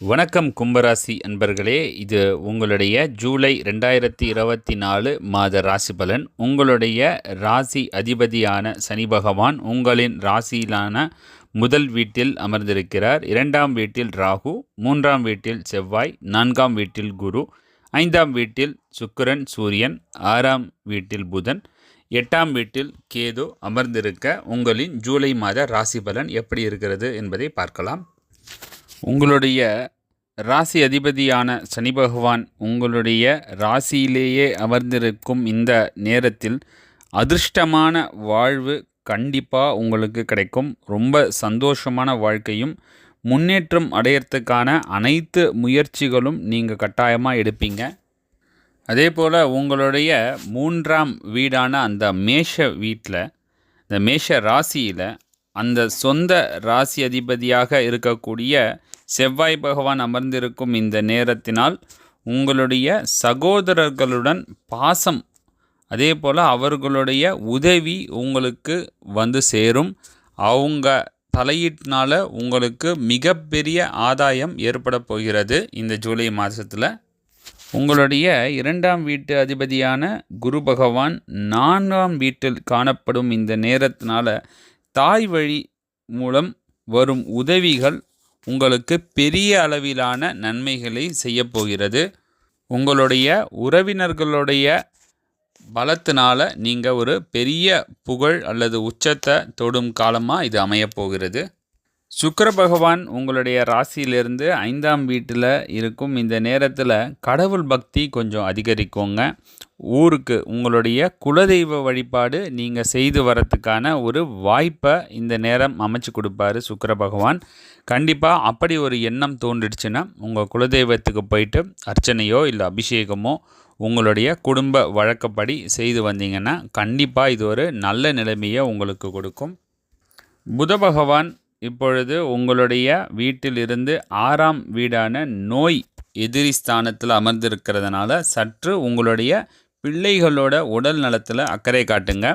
வணக்கம் கும்பராசி அன்பர்களே. இது உங்களுடைய ஜூலை ரெண்டாயிரத்தி இருபத்தி நாலு மாத ராசி பலன் உங்களுடைய ராசி அதிபதியான சனி பகவான் உங்களின் ராசியிலான முதல் வீட்டில் அமர்ந்திருக்கிறார். இரண்டாம் வீட்டில் ராகு மூன்றாம் வீட்டில் செவ்வாய் நான்காம் வீட்டில் குரு ஐந்தாம் வீட்டில் சுக்கிரன் சூரியன் ஆறாம் வீட்டில் புதன் எட்டாம் வீட்டில் கேது அமர்ந்திருக்க உங்களின் ஜூலை மாத ராசி பலன் எப்படி இருக்கிறது என்பதை பார்க்கலாம். உங்களுடைய ராசி அதிபதியான சனி பகவான் உங்களுடைய ராசியிலேயே அமர்ந்திருக்கும் இந்த நேரத்தில் அதிர்ஷ்டமான வாழ்வு கண்டிப்பாக உங்களுக்கு கிடைக்கும். ரொம்ப சந்தோஷமான வாழ்க்கையும் முன்னேற்றம் அடையிறதுக்கான அனைத்து முயற்சிகளும் நீங்கள் கட்டாயமாக எடுப்பீங்க. அதே போல் உங்களுடைய மூன்றாம் வீடான அந்த மேஷ வீட்டில் இந்த மேஷ ராசியில் அந்த சொந்த ராசி அதிபதியாக இருக்கக்கூடிய செவ்வாய் பகவான் அமர்ந்திருக்கும் இந்த நேரத்தினால் உங்களுடைய சகோதரர்களுடன் பாசம் அதே போல் அவர்களுடைய உதவி உங்களுக்கு வந்து சேரும். அவங்க தலையீட்டினால் உங்களுக்கு மிகப்பெரிய ஆதாயம் ஏற்பட போகிறது இந்த ஜூலை மாதத்தில். உங்களுடைய இரண்டாம் வீட்டு அதிபதியான குரு பகவான் நான்காம் வீட்டில் காணப்படும் இந்த நேரத்தினால தாய் வழி மூலம் வரும் உதவிகள் உங்களுக்கு பெரிய அளவிலான நன்மைகளை செய்யப்போகிறது உங்களுடைய உறவினர்களுடைய பலத்தினால நீங்கள் ஒரு பெரிய புகழ் அல்லது உச்சத்தை தொடும் காலமாக இது அமையப்போகிறது சுக்கர பகவான் உங்களுடைய ராசியிலிருந்து ஐந்தாம் வீட்டில் இருக்கும் இந்த நேரத்தில் கடவுள் பக்தி கொஞ்சம் அதிகரிக்குங்க. ஊருக்கு உங்களுடைய குலதெய்வ வழிபாடு நீங்கள் செய்து வரத்துக்கான ஒரு வாய்ப்பை இந்த நேரம் அமைச்சு கொடுப்பாரு சுக்கர பகவான். கண்டிப்பாக அப்படி ஒரு எண்ணம் தோன்றிடுச்சுன்னா உங்கள் குலதெய்வத்துக்கு போயிட்டு அர்ச்சனையோ இல்லை அபிஷேகமோ உங்களுடைய குடும்ப வழக்கப்படி செய்து வந்தீங்கன்னா கண்டிப்பாக இது ஒரு நல்ல நிலைமையை உங்களுக்கு கொடுக்கும். புத பகவான் இப்பொழுது உங்களுடைய வீட்டிலிருந்து ஆறாம் வீடான நோய் எதிரி ஸ்தானத்தில் அமர்ந்திருக்கிறதுனால சற்று உங்களுடைய பிள்ளைகளோட உடல் நலத்தில் அக்கறை காட்டுங்க.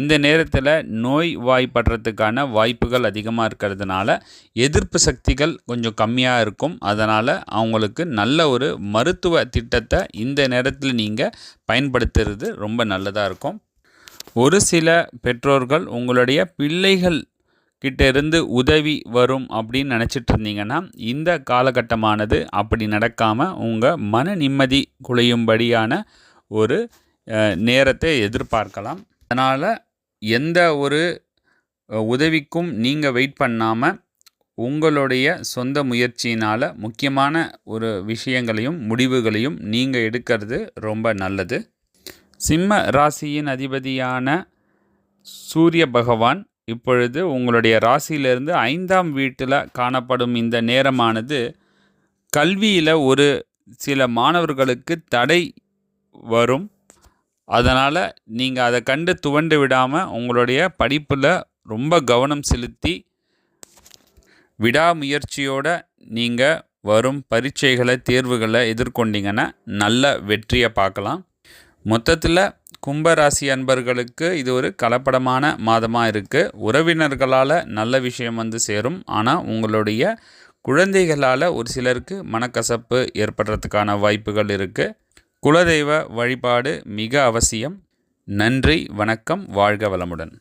இந்த நேரத்தில் நோய் வாய்ப்படுறதுக்கான வாய்ப்புகள் அதிகமாக இருக்கிறதுனால எதிர்ப்பு சக்திகள் கொஞ்சம் கம்மியாக இருக்கும். அதனால் அவங்களுக்கு நல்ல ஒரு மருத்துவ திட்டத்தை இந்த நேரத்தில் நீங்கள் பயன்படுத்துறது ரொம்ப நல்லதாக இருக்கும். ஒரு சில பெற்றோர்கள் உங்களுடைய பிள்ளைகள் கிட்ட இருந்து உதவி வரும் அப்படின்னு நினச்சிட்டு இருந்தீங்கன்னா இந்த காலகட்டமானது அப்படி நடக்காமல் உங்கள் மன நிம்மதி குலையும்படியான ஒரு நேரத்தை எதிர்பார்க்கலாம். அதனால் எந்த ஒரு உதவிக்கும் நீங்கள் வெயிட் பண்ணாமல் உங்களுடைய சொந்த முயற்சியினால் முக்கியமான ஒரு விஷயங்களையும் முடிவுகளையும் நீங்கள் எடுக்கிறது ரொம்ப நல்லது. சிம்ம ராசியின் அதிபதியான சூரிய பகவான் இப்பொழுது உங்களுடைய ராசியிலிருந்து ஐந்தாம் வீட்டில் காணப்படும் இந்த நேரமானது கல்வியில் ஒரு சில மாணவர்களுக்கு தடை வரும். அதனால் நீங்கள் அதை கண்டு துவண்டு விடாமல் உங்களுடைய படிப்பில் ரொம்ப கவனம் செலுத்தி விடாமுயற்சியோடு நீங்கள் வரும் பரீட்சைகளை தேர்வுகளை எதிர்கொண்டீங்கன்னா நல்ல வெற்றியை பார்க்கலாம். மொத்தத்தில் கும்பராசி அன்பர்களுக்கு இது ஒரு கலப்படமான மாதமாக இருக்குது உறவினர்களால் நல்ல விஷயம் வந்து சேரும். ஆனால் உங்களுடைய குழந்தைகளால் ஒரு சிலருக்கு மனக்கசப்பு ஏற்படுறதுக்கான வாய்ப்புகள் இருக்குது குலதெய்வ வழிபாடு மிக அவசியம். நன்றி வணக்கம் வாழ்க வளமுடன்.